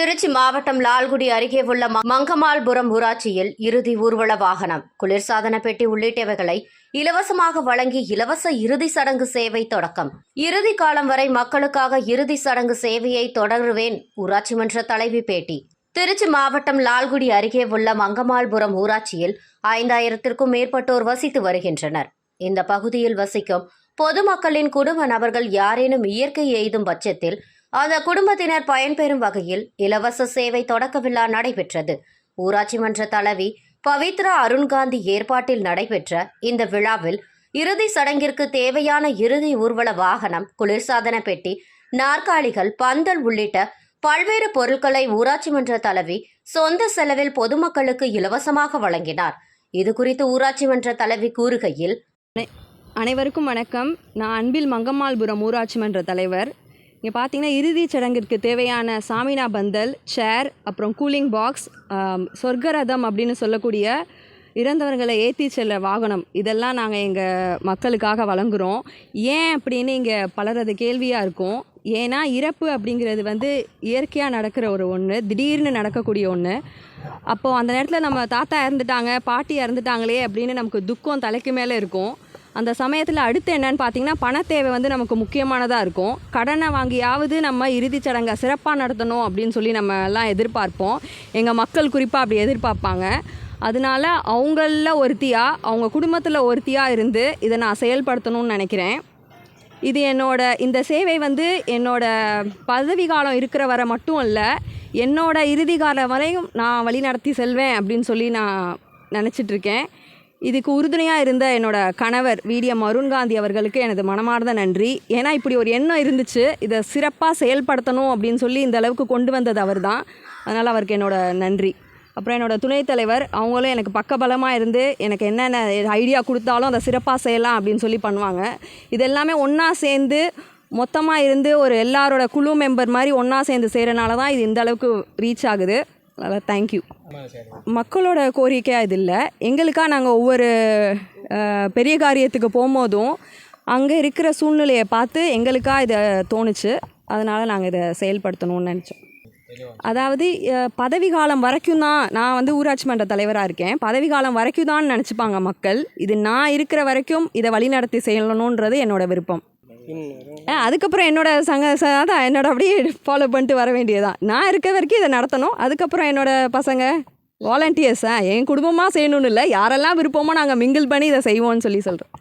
திருச்சி மாவட்டம் லால்குடி அருகே உள்ள மங்கமால்புரம் ஊராட்சியில் இறுதி ஊர்வல வாகனம் குளிர்சாதன பெட்டி உள்ளிட்டவைகளை இலவசமாக வழங்கி இலவச இறுதி சடங்கு சேவை தொடக்கம். இறுதி காலம் வரை மக்களுக்காக இறுதி சடங்கு சேவையை தொடருவேன் ஊராட்சி மன்ற தலைவி பேட்டி. திருச்சி மாவட்டம் லால்குடி அருகே உள்ள மங்கமால்புரம் ஊராட்சியில் ஐந்தாயிரத்திற்கும் மேற்பட்டோர் வசித்து வருகின்றனர். இந்த பகுதியில் வசிக்கும் பொதுமக்களின் குடும்ப நபர்கள் யாரேனும் இயற்கை எய்தும் பட்சத்தில் அந்த குடும்பத்தினர் பயன்பெறும் வகையில் இலவச சேவை தொடக்க விழா நடைபெற்றது. ஊராட்சி மன்ற தலைவி பவித்ரா அருண்காந்தி ஏற்பாட்டில் நடைபெற்ற இந்த விழாவில் இறுதி சடங்கிற்கு தேவையான இறுதி ஊர்வல வாகனம் குளிர்சாதன பெட்டி நாற்காலிகள் பந்தல் உள்ளிட்ட பல்வேறு பொருட்களை ஊராட்சி மன்ற தலைவி சொந்த செலவில் பொதுமக்களுக்கு இலவசமாக வழங்கினார். இது குறித்து ஊராட்சி மன்ற தலைவி கூறுகையில் அனைவருக்கும் வணக்கம். நான் அன்பில் மங்கம்மாள்புரம் ஊராட்சி மன்ற தலைவர். இங்கே பார்த்தீங்கன்னா இறுதிச் சடங்கிற்கு தேவையான சாமினா பந்தல் சேர் அப்புறம் கூலிங் பாக்ஸ் சொர்க்கரதம் அப்படின்னு சொல்லக்கூடிய இறந்தவர்களை ஏற்றி செல்ல வாகனம். இதெல்லாம் நாங்கள் எங்கள் மக்களுக்காக வழங்குகிறோம் ஏன் அப்படின்னு இங்கே பலரது கேள்வியாக இருக்கும். ஏன்னா இறப்பு அப்படிங்கிறது வந்து இயற்கையாக நடக்கிற ஒரு ஒன்று திடீர்னு நடக்கக்கூடிய ஒன்று அப்போது அந்த நேரத்தில் நம்ம தாத்தா இறந்துட்டாங்க பாட்டி இறந்துட்டாங்களே அப்படின்னு நமக்கு துக்கம் தலைக்கு மேலே இருக்கும். அந்த சமயத்தில் அடுத்து என்னன்னு பார்த்தீங்கன்னா பணத்தேவை வந்து நமக்கு முக்கியமானதாக இருக்கும். கடனை வாங்கியாவது நம்ம இறுதிச் சடங்கை சிறப்பாக நடத்தணும் அப்படின்னு சொல்லி நம்ம எல்லாம் எதிர்பார்ப்போம். எங்கள் மக்கள் குறிப்பாக அப்படி எதிர்பார்ப்பாங்க. அதனால அவங்களில் ஒருத்தியாக அவங்க குடும்பத்தில் ஒருத்தியாக இருந்து இதை நான் செயல்படுத்தணும்னு நினைக்கிறேன். இது என்னோட இந்த சேவை வந்து என்னோட பதவி காலம் இருக்கிற வரை மட்டும் இல்லை என்னோட இறுதி காலம் வரையும் நான் வழி நடத்தி செல்வேன் அப்படின்னு சொல்லி நான் நினச்சிட்டு இருக்கேன். இதுக்கு உறுதுணையாக இருந்த என்னோட கணவர் விடிஎம் அருண்காந்தி அவர்களுக்கு எனது மனமார்ந்த நன்றி. ஏன்னா இப்படி ஒரு எண்ணம் இருந்துச்சு. இதை சிறப்பாக செயல்படுத்தணும் அப்படின்னு சொல்லி இந்த அளவுக்கு கொண்டு வந்தது அவர் தான் அதனால் அவருக்கு என்னோட நன்றி. அப்புறம் என்னோட துணைத் தலைவர் அவங்களும் எனக்கு பக்கபலமாக இருந்து எனக்கு என்னென்ன ஐடியா கொடுத்தாலும் அதை சிறப்பாக செய்யலாம் அப்படின்னு சொல்லி பண்ணுவாங்க. இது எல்லாமே ஒன்றா சேர்ந்து மொத்தமாக இருந்து ஒரு எல்லாரோட குழு மெம்பர் மாதிரி ஒன்றா சேர்ந்து செய்கிறனால தான் இது இந்த அளவுக்கு ரீச் ஆகுது. அதனால் தேங்க்யூ மக்களோட கோரிக்கையாக இது இல்லை எங்களுக்காக நாங்கள் ஒவ்வொரு பெரிய காரியத்துக்கு போகும்போதும் அங்கே இருக்கிற சூழ்நிலையை பார்த்து எங்களுக்காக இதை தோணுச்சு. அதனால் நாங்கள் இதை செயல்படுத்தணும்னு நினச்சோம். அதாவது பதவி காலம் வரைக்கும் தான் நான் வந்து ஊராட்சி மன்ற தலைவராக இருக்கேன். பதவி காலம் வரைக்கும் தான் நினச்சிப்பாங்க மக்கள். இது நான் இருக்கிற வரைக்கும் இதை வழிநடத்தி செய்யணுன்றது என்னோட விருப்பம். அதுக்கப்புறம் என்னோட சங்க தான் அதான் என்னோட அப்படியே ஃபாலோ பண்ணிட்டு வர வேண்டியதான் நான் இருக்க வரைக்கும் இதை நடத்தணும். அதுக்கப்புறம் என்னோட பசங்க வாலண்டியர்ஸா என் குடும்பமாக செய்யணும்னு இல்லை. யாரெல்லாம் விருப்பமோ நாங்கள் மிங்கிள் பண்ணி இதை செய்வோம்னு சொல்லி சொல்கிறோம்